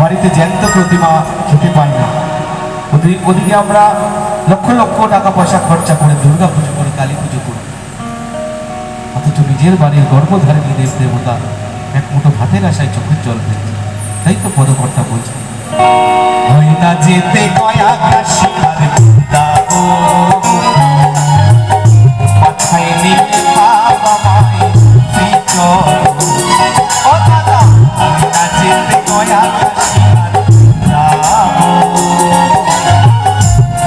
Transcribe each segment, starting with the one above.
বাড়িতে জ্যান্ত প্রতিমা খেতে পাই না। লক্ষ লক্ষ টাকা পয়সা খরচা করে দুর্গা পুজো কালী পুজো করে। অথচ নিজের বাড়ির গর্ভধারিণী দেব দেবতা এক মুঠো ভাতের আশায় চোখের জল ফেলছে তাই তো পদকর্তা বলছে Oh, যেতে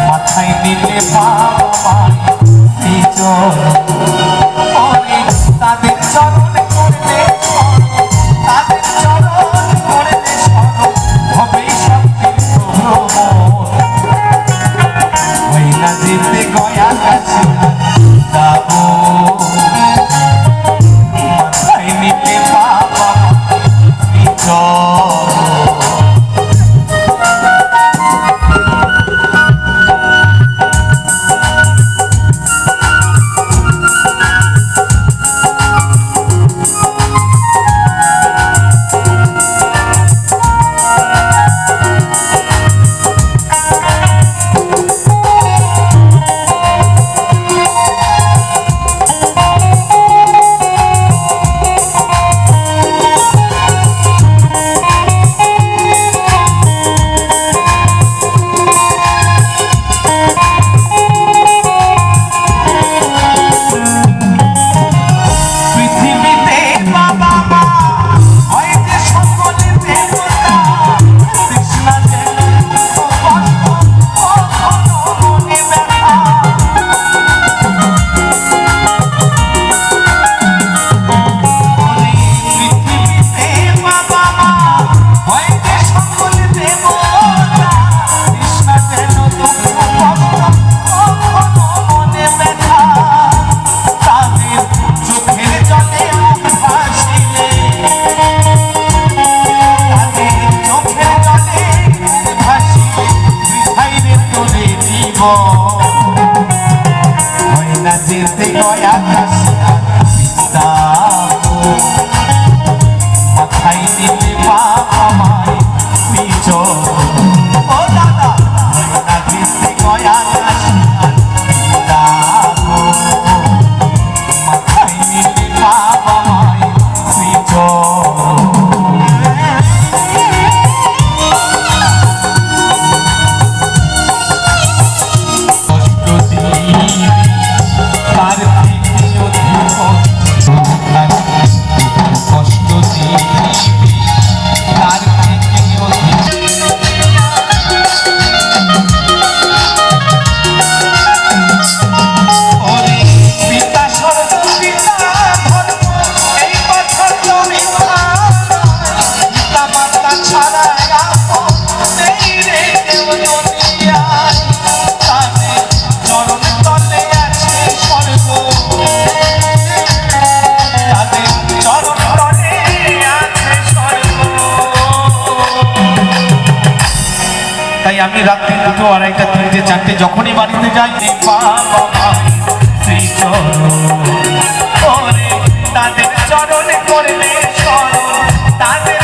মাথায় Oh. তাই আমি রাত্রি দুটো আড়াইটা তিনটে চারটে যখনই বাড়িতে যাই তাদের চরণে করবে তাদের